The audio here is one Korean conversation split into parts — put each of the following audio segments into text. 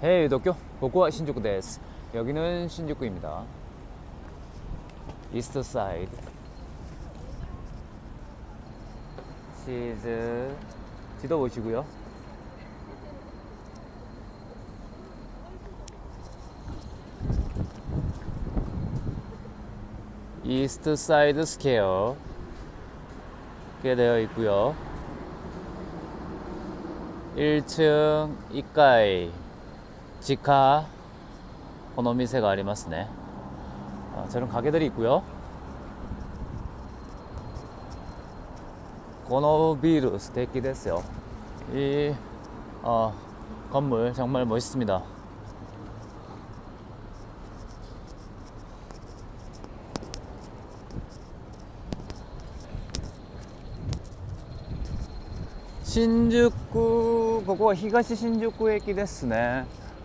헤이 도쿄 고코와 신주쿠 데스. 여기는 신주쿠입니다. 이스트 사이드 시즈. 지도 보시고요. 이스트 사이드 스퀘어 게 되어 있고요. 1층 1階 지카 오노미세가 아리마스네. 아, 저런 가게들이 있고요. 고노비루 스테이키 됐어요. 이 어, 건물 정말 멋있습니다. 신주쿠 ここは東新宿駅ですね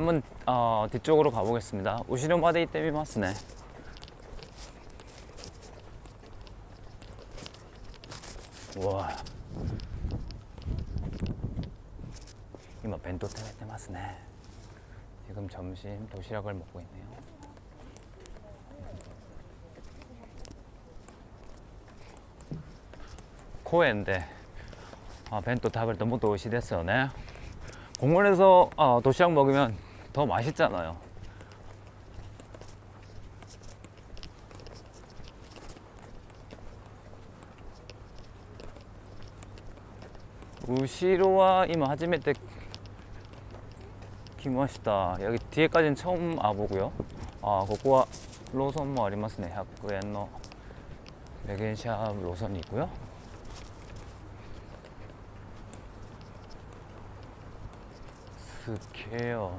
한번 어, 뒤쪽으로 가보겠습니다. 우시노 마데 이때미 마스네. 와. 이마 벤토 테메테 마스네. 지금 점심 도시락을 먹고 있네요. 코에인데 아, 벤토 타벨 너무 도시 됐어요, 네. 공원에서 어, 도시락 먹으면 더 맛있잖아요. 우시로와 이마 하지메 때 기마시다. 여기 뒤에까지는 처음 와보고요. 아, 고코와 로선 뭐 아리마스네. 학구엔노 매겐샵 로선이 있고요. 스케어.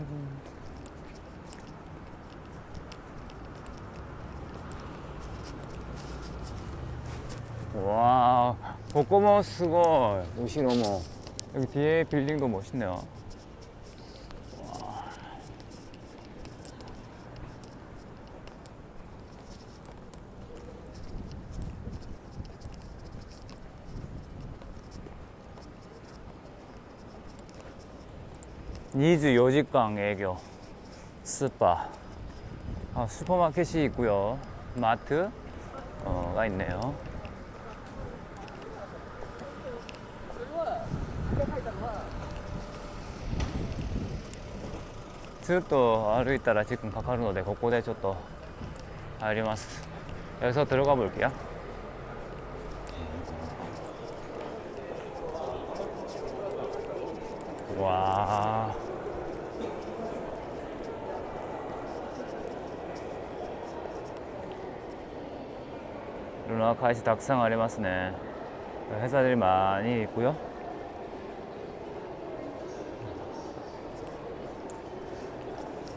도코모 쓰고 무시 너무 여기 뒤에 빌딩도 멋있네요. 니즈 요직강 애교 스파. 아, 슈퍼마켓이 있고요. 마트가 있네요. ずっと歩いたら時間かかるのでここでちょっと入ります여기서 들어가 볼게요 와 루나 카이시 닭상 ありますね 회사들이 많이 있고요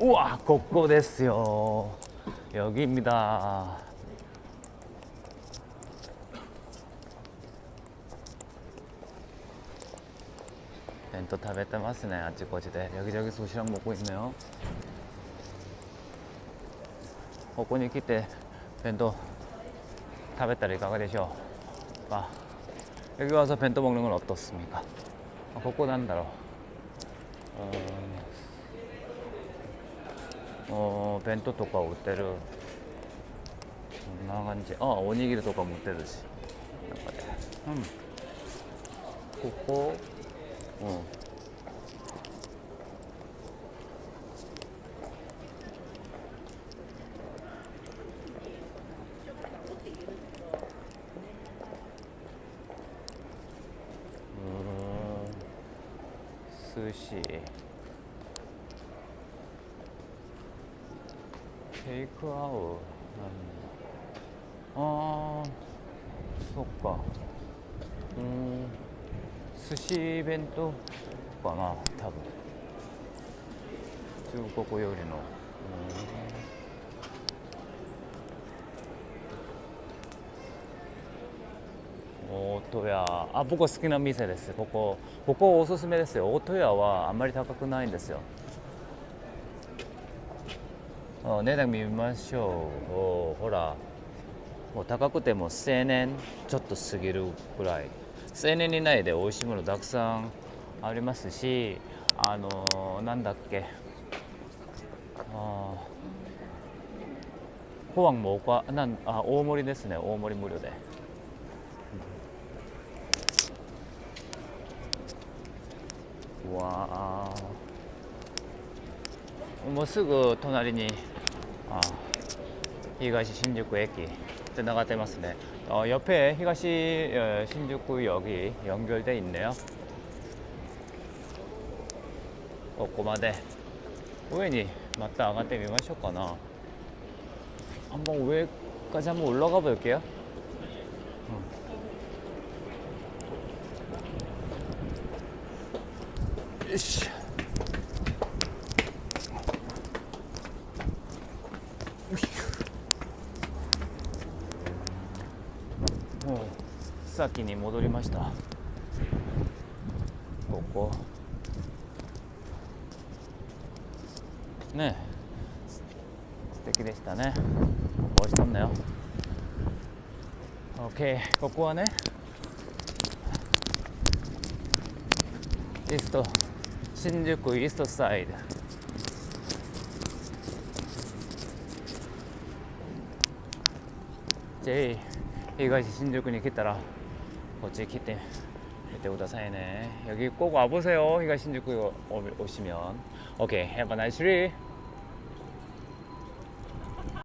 우와 고고 데스요. 여기입니다. 벤토 타베타 마스네 아찌꼬지대. 여기저기 소시락 먹고 있네요. 오코니 키때 벤토 타베타리가가 되셔. 아, 여기 와서 벤토 먹는 건 어떻습니까? 아, 고고 난다로 어... お弁当とか売ってる。こんな感じ。あおにぎりとかも売ってるし。なんかねうん。ここ。うん。うん。寿司。テイクアウト。なんだあーそっか。うーん。寿司弁当かな多分。中国よりの。うーん。大戸屋。あ僕好きな店です。ここここおすすめですよ。大戸屋はあんまり高くないんですよ。値段見ましょう。おほら。もう高くても青年ちょっと過ぎるぐらい。青年にないで美味しいものたくさんありますしあのー、なんだっけ。あホアンもおかなんあ大盛りですね。大盛り無料で。わあ。 もうすぐ隣に아東新宿駅 지나가고ますね 어, 옆에東 어, 신주쿠역이 연결돼 있네요. ここまで 上にまた上がってみましょうかな 한번 위에까지 한번 올라가 볼게요. 응. 으쌰. さっきに戻りました。ここ。ねえ。素敵でしたね。美味しそうだよ。OK ここはね。イースト。新宿イーストサイド。J 東新宿に来たら。 못 찍기 때문에 이때보다 사이네 여기 꼭 와보세요. 히가신주쿠 오시면. 오케이. okay, have nice